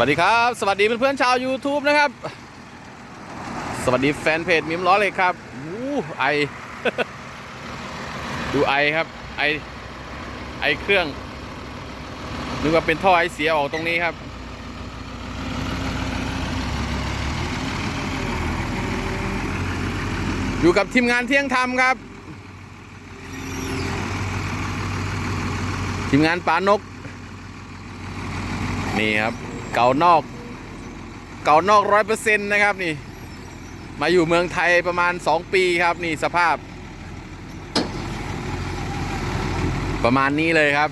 วัสดีครับ สวัสดีเพื่อนๆชาว YouTube นะครับ สวัสดีแฟนเพจมิมล้อเลยครับอู้ไอ ดูไอครับ ไอ ไอเครื่องนึกว่าเป็นท่อไอเสียออกตรงนี้ครับ อยู่กับทีมงานเที่ยงธรรมครับ ทีมงานปานก นี่ครับ เก่านอก เก่านอกร้อยเปอร์เซ็นต์นะครับนี่ มาอยู่เมืองไทยประมาณ 2 ปีครับนี่สภาพ ประมาณนี้เลยครับ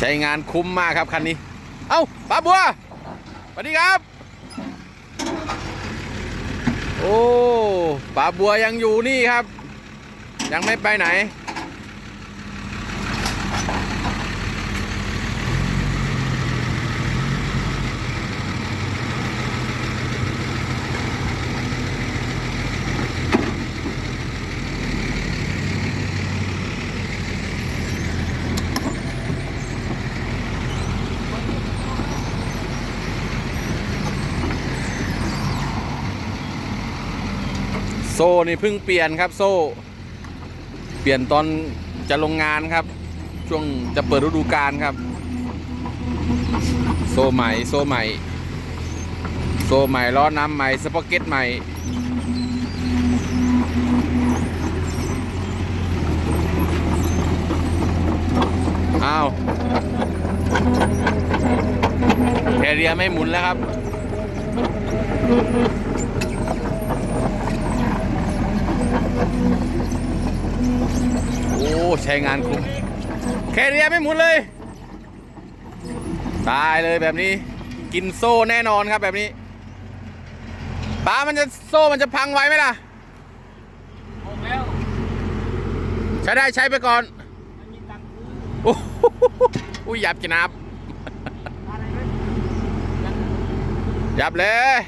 ใช้งานคุ้มมากครับคันนี้ เอ้าป้าบัวสวัสดีครับ โอ้ปลาบัวยังอยู่นี่ครับ ยังไม่ไปไหน ซ่นี่เพิ่งเปลี่ยนครับโซ่ เปลี่ยนตอนจะลงงานครับ ช่วงจะเปิดฤดูกาลครับ โซ่ใหม่โซ่ใหม่ โซ่ใหม่ล้อน้ำใหม่สปอเก็ตใหม่อ้าวแคเรียไม่หมุนแล้วครับ โอ้ใช้งานคุ้มแคเรียไม่หมุนเลย ตายเลยแบบนี้ กินโซ่แน่นอนครับแบบนี้ป้ามันจะโซ่มันจะพังไว้ไหมล่ะคงแล้วใช้ได้ใช้ไปก่อนอุ้ยหยับจะนับหยับเลย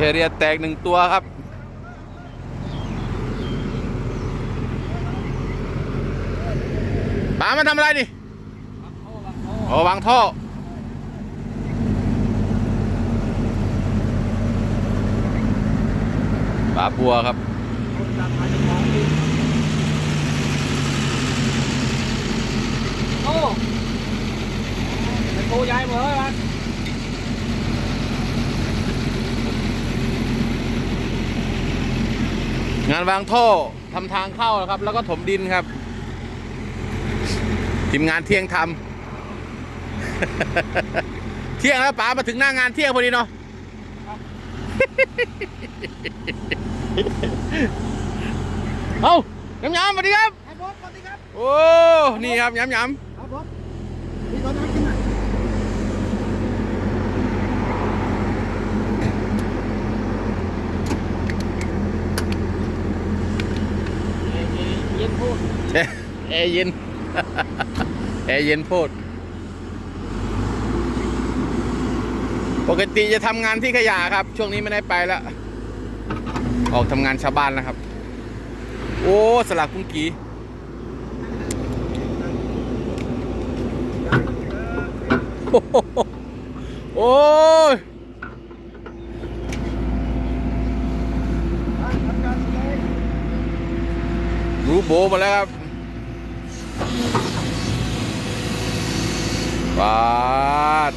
แคเรียแตกหนึ่งตัวครับป้ามันทำอะไรนี่โอ้วางท่อปลาบัวครับคนตัดมาจะมองดิโอ้ไปโทรยายเหมือนกัน งานวางท่อทำทางเข้านะครับ แล้วก็ถมดินครับทีมงานเที่ยงทำเที่ยงแล้วป๋ามาถึงหน้างานเที่ยงพอดีเนาะเอาย้ำย้ำสวัสดีครับครับผมสวัสดีครับโอ้ นี่ครับย้ำย้ครับผมพี่ขอน้ำกินหน่อยเย็น พูดแอร์เย็นแอร์เย็นโพด ปกติจะทำงานที่ขยะครับ ช่วงนี้ไม่ได้ไปแล้ว ออกทำงานชาวบ้านแล้วครับ โอ้สลักกุ้งกีโอ้โหโอ้ย รู้ โบมาแล้วครับปาด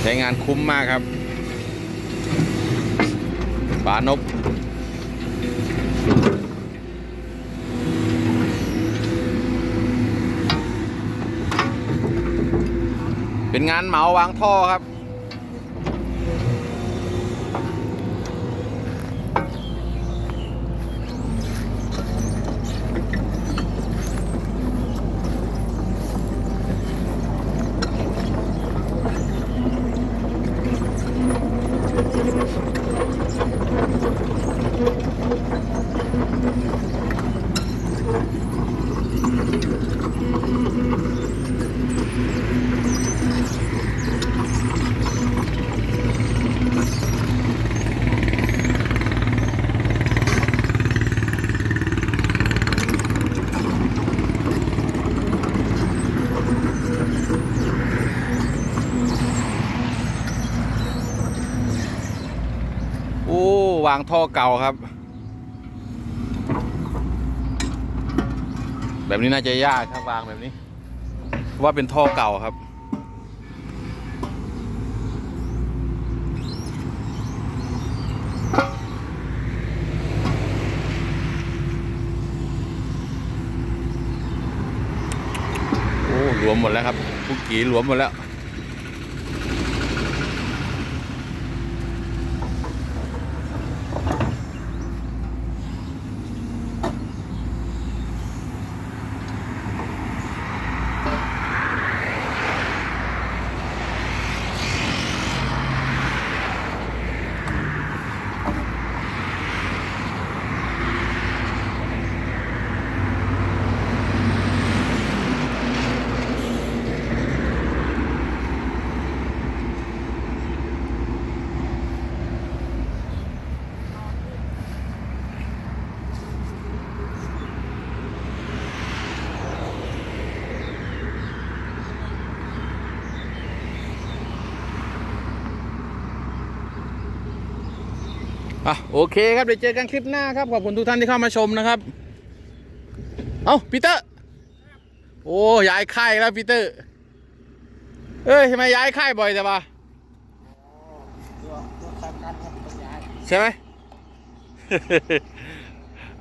ใช้งานคุ้มมากครับปานกเป็นงานเหมาวางท่อครับ เวางท่อเก่าครับ แบบนี้น่าจะยากครับวางแบบนี้ ว่าเป็นท่อเก่าครับโอ้หลวมหมดแล้วครับพุกกีหลวมหมดแล้ว อะโอเคครับเดี๋ยวเจอกันคลิปหน้าครับขอบคุณทุกท่านที่เข้ามาชมนะครับ เอ้าปีเตอร์ โอ้ย้ายค่ายแล้วปีเตอร์ เอ้ยทำไมย้ายค่ายบ่อยจังวะตัวตัวสำคัญครับต้องย้าใช่ไหม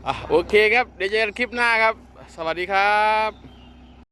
อะโอเคครับเดี๋ยวเจอกันคลิปหน้าครับ สวัสดีครับ